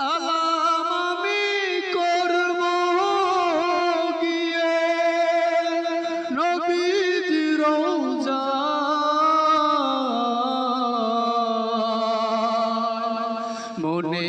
সালাম আমি করব গিয়ে। নবীর রোজা মনে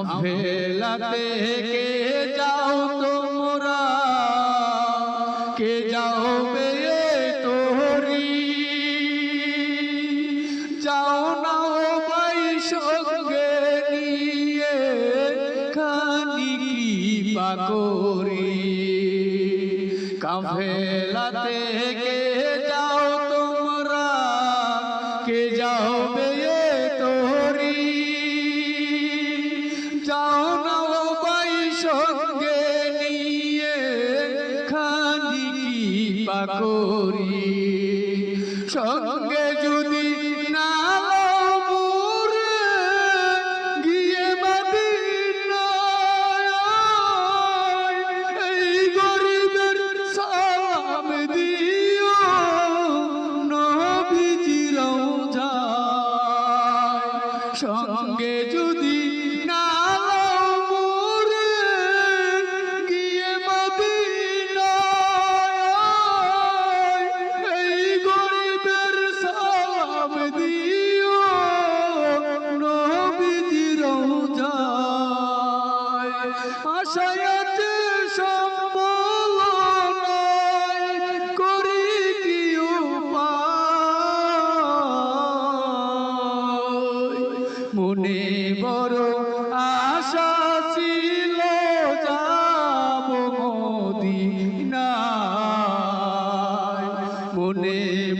কাফেলাতে কে যাও তোমরা? কে যাও বে তোরি যাও না ও ভাই সঙ্গে নিয়ে খানি কি পাকরি কাফেলাতে কে কি পাকরি সঙ্গে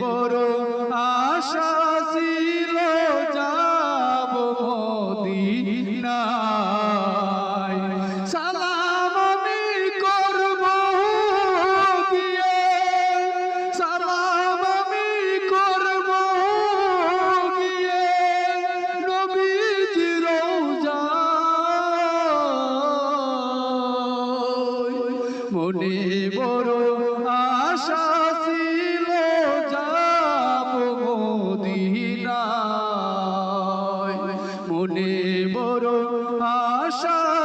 বড় আশা ছিল যাব মদিনায়। সালাম আমি করব গিয়ে। সালাম আমি করব গিয়ে। নবীজি রওজায় মনে বড় আশা ছিল Russia. Russia.